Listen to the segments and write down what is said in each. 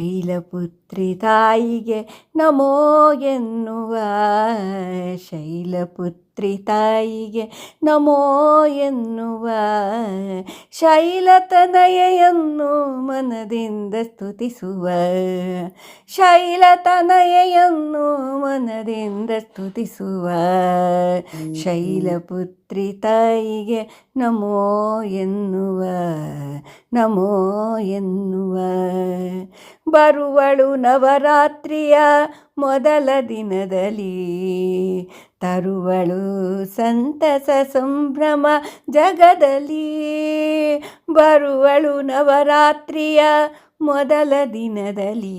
ಶೈಲಪುತ್ರಿ ತಾಯಿಗೆ ನಮೋ ಎನ್ನುವ. ಶೈಲಪುತ್ರಿ ತಾಯಿಗೆ ನಮೋ ಎನ್ನುವ. ಶೈಲತನಯೆಯನ್ನು ಮನದಿಂದ ಸ್ತುತಿಸುವ. ಶೈಲತನಯೆಯನ್ನು ಮನದಿಂದ ಸ್ತುತಿಸುವ. ಶೈಲಪುತ್ರಿ ತಾಯಿಗೆ ನಮೋ ಎನ್ನುವ. ನಮೋ ಎನ್ನುವ. ಬರುವಳು ನವರಾತ್ರಿಯ ಮೊದಲ ದಿನದಲ್ಲಿ. ತರುವಳು ಸಂತಸ ಸಂಭ್ರಮ ಜಗದಲ್ಲಿ. ಬರುವಳು ನವರಾತ್ರಿಯ ಮೊದಲ ದಿನದಲ್ಲಿ.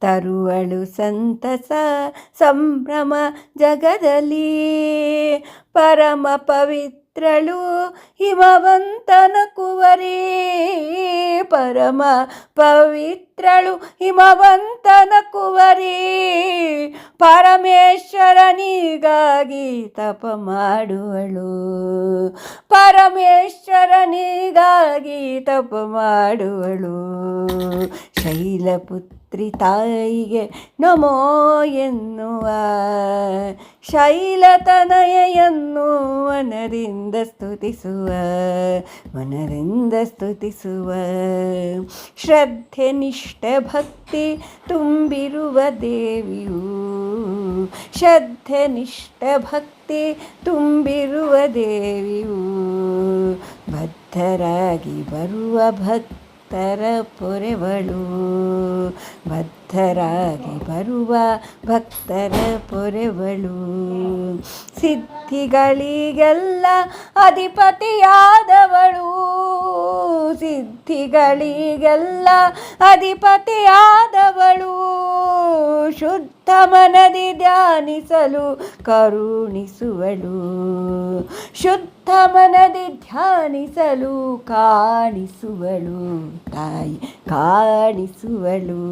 ತರುವಳು ಸಂತಸ ಸಂಭ್ರಮ ಜಗದಲ್ಲಿ. ಪರಮ ಪವಿತ್ರಳು ಹಿಮವಂತನ ಕುವರಿ ಪರಮ ಪವಿತ್ರಳು ಹಿಮವಂತನ ಕುವರಿ ಪರಮೇಶ್ವರನಿಗಾಗಿ ತಪ ಮಾಡುವಳು. ಪರಮೇಶ್ವರನಿಗಾಗಿ ತಪ ಮಾಡುವಳು. ಶೈಲಪುತ್ರಿ ತಾಯಿಗೆ ನಮೋ ಎನ್ನುವ. ಶೈಲತನಯನ್ನು ಮನದಿಂದ ಸ್ತುತಿಸುವ, ಮನರಿಂದ ಸ್ತುತಿಸುವ. ಶ್ರದ್ಧೆ, ನಿಷ್ಠೆ, ಭಕ್ತಿ ತುಂಬಿರುವ ದೇವಿಯು. ಶ್ರದ್ಧೆ, ನಿಷ್ಠೆ, ಭಕ್ತಿ ತುಂಬಿರುವ ದೇವಿಯು. ಬದ್ಧರಾಗಿ ಬರುವ ಭಕ್ತರ ಪೊರೆವಳು ಬದ್ಧರಾಗಿ ಬರುವ ಭಕ್ತರ ಪೊರೆವಳು ಸಿದ್ಧಿಗಳಿಗೆಲ್ಲ ಅಧಿಪತಿಯಾದವಳು ಸಿದ್ಧಿಗಳಿಗೆಲ್ಲ ಅಧಿಪತಿಯಾದವಳು. ಶುದ್ಧ ಮನದಿ ಧ್ಯಾನಿಸಲು ಕರುಣಿಸುವಳು. ಶುದ್ಧ ಮನದಿ ಧ್ಯಾನಿಸಲು ಕಾಣಿಸುವಳು, ತಾಯಿ ಕಾಣಿಸುವಳು.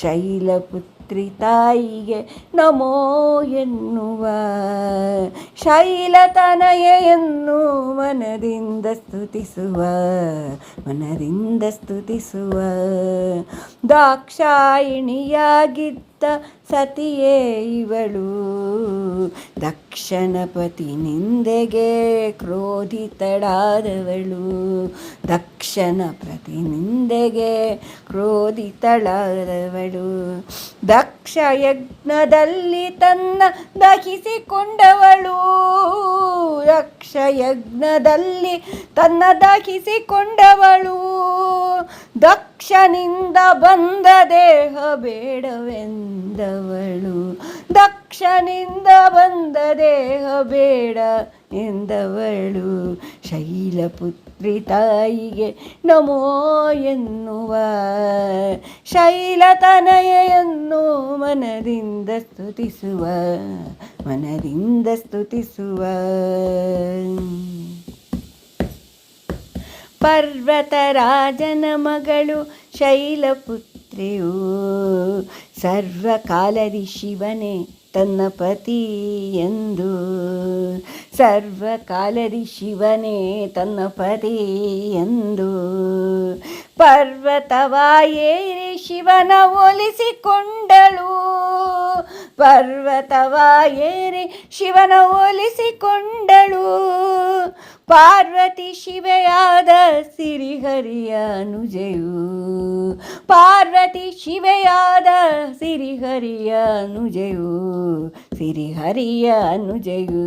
ಶೈಲಪುತ್ರಿ ತಾಯಿಗೆ ನಮೋ ಎನ್ನುವ ಶೈಲತನಯೆಯನ್ನು ಮನದಿಂದ ಸ್ತುತಿಸುವ ಮನದಿಂದ ಸ್ತುತಿಸುವ. ದಾಕ್ಷಾಯಿಣಿಯಾಗಿದ್ದ ಸತಿಯೇ ಇವಳು. ದಕ್ಷನಪತಿ ನಿಂದೆಗೆ ಕ್ರೋಧಿತಳಾದವಳು. ದಕ್ಷನ ಪ್ರತಿ ನಿಂದೆಗೆ ಕ್ರೋಧಿತಳಾದವಳು. ದಕ್ಷ ಯಜ್ಞದಲ್ಲಿ ತನ್ನ ದಹಿಸಿಕೊಂಡವಳು. ದಕ್ಷ ಯಜ್ಞದಲ್ಲಿ ತನ್ನ ದಹಿಸಿಕೊಂಡವಳು. ದಕ್ಷನಿಂದ ಬಂದ ದೇಹ ಬೇಡವೆಂದವಳು. ದಕ್ಷನಿಂದ ಬಂದ ದೇಹ ಬೇಡ ಎಂದವಳು. ಶೈಲಪುತ್ರಿ ತಾಯಿಗೆ ನಮೋ ಎನ್ನುವ. ಶೈಲತನಯನ್ನು ಮನದಿಂದ ಸ್ತುತಿಸುವ. ಮನದಿಂದ ಸ್ತುತಿಸುವ. ಪರ್ವತರಾಜನ ಮಗಳು ಶೈಲಪುತ್ರಿಯು ಸರ್ವಕಾಲದಿ ಶಿವನೇ ತನ್ನ ಪತಿ ಎಂದು. ಸರ್ವಕಾಲದಿ ಶಿವನೇ ತನ್ನ ಪತಿ ಎಂದು. ಪರ್ವತವಾಯೇರಿ ಶಿವನ ಒಲಿಸಿಕೊಂಡಳು. ಪರ್ವತವಾಯೇರಿ ಶಿವನ ಒಲಿಸಿಕೊಂಡಳು. ಪಾರ್ವತಿ ಶಿವೆಯಾದ ಸಿರಿಹರಿಯ ಅನುಜೆಯು ಪಾರ್ವತಿ ಶಿವೆಯಾದ ಸಿರಿಹರಿಯ ಅನುಜಯು ಸಿರಿಹರಿಯ ಅನುಜಯು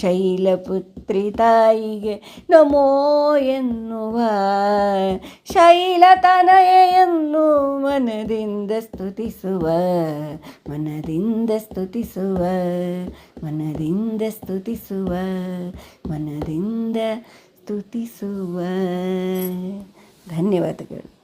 ಶೈಲಪುತ್ರಿ ತಾಯಿಗೆ ನಮೋ ಎನ್ನುವ. ಶೈಲತನಯೆಯನ್ನು ಮನದಿಂದ ಸ್ತುತಿಸುವ ಮನದಿಂದ ಸ್ತುತಿಸುವ ಮನದಿಂದ ಸ್ತುತಿಸುವ ಮನದಿಂದ ಸ್ತುತಿಸುವ. ಧನ್ಯವಾದಗಳು.